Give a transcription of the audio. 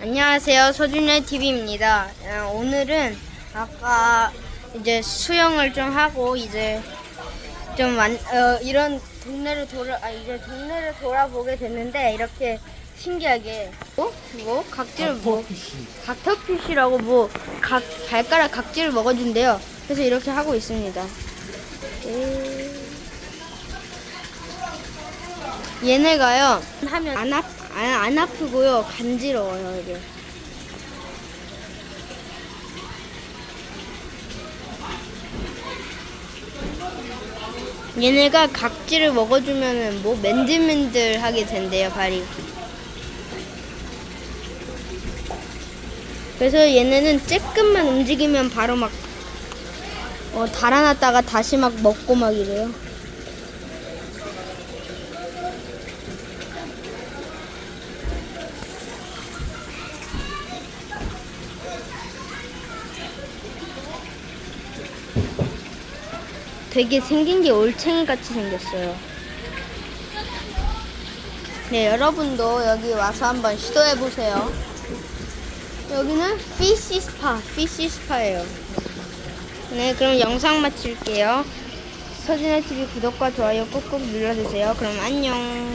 안녕하세요. 서준열 TV입니다. 오늘은 아까 이제 수영을 좀 하고 이제 좀 완, 어, 이런 동네를 돌아 아 이제 동네를 돌아보게 됐는데 이렇게 신기하게 뭐? 뭐 각질 뭐 닥터피쉬라고 뭐 각 발가락 각질을 먹어준대요. 그래서 이렇게 하고 있습니다. 음. 얘네가요 하면 안, 아, 안, 안 아프고요. 간지러워요 이게. 얘네가 각질을 먹어주면은 뭐 맨들맨들하게 된대요 발이. 그래서 얘네는 쬐끔만 움직이면 바로 막 어, 달아났다가 다시 막 먹고 막 이래요 되게 생긴 게 올챙이 같이 생겼어요. 네, 여러분도 여기 와서 한번 시도해 보세요. 여기는 피시 스파, 피시 스파예요. 네, 그럼 영상 마칠게요. 서진아 TV 구독과 좋아요 꾹꾹 눌러주세요. 그럼 안녕.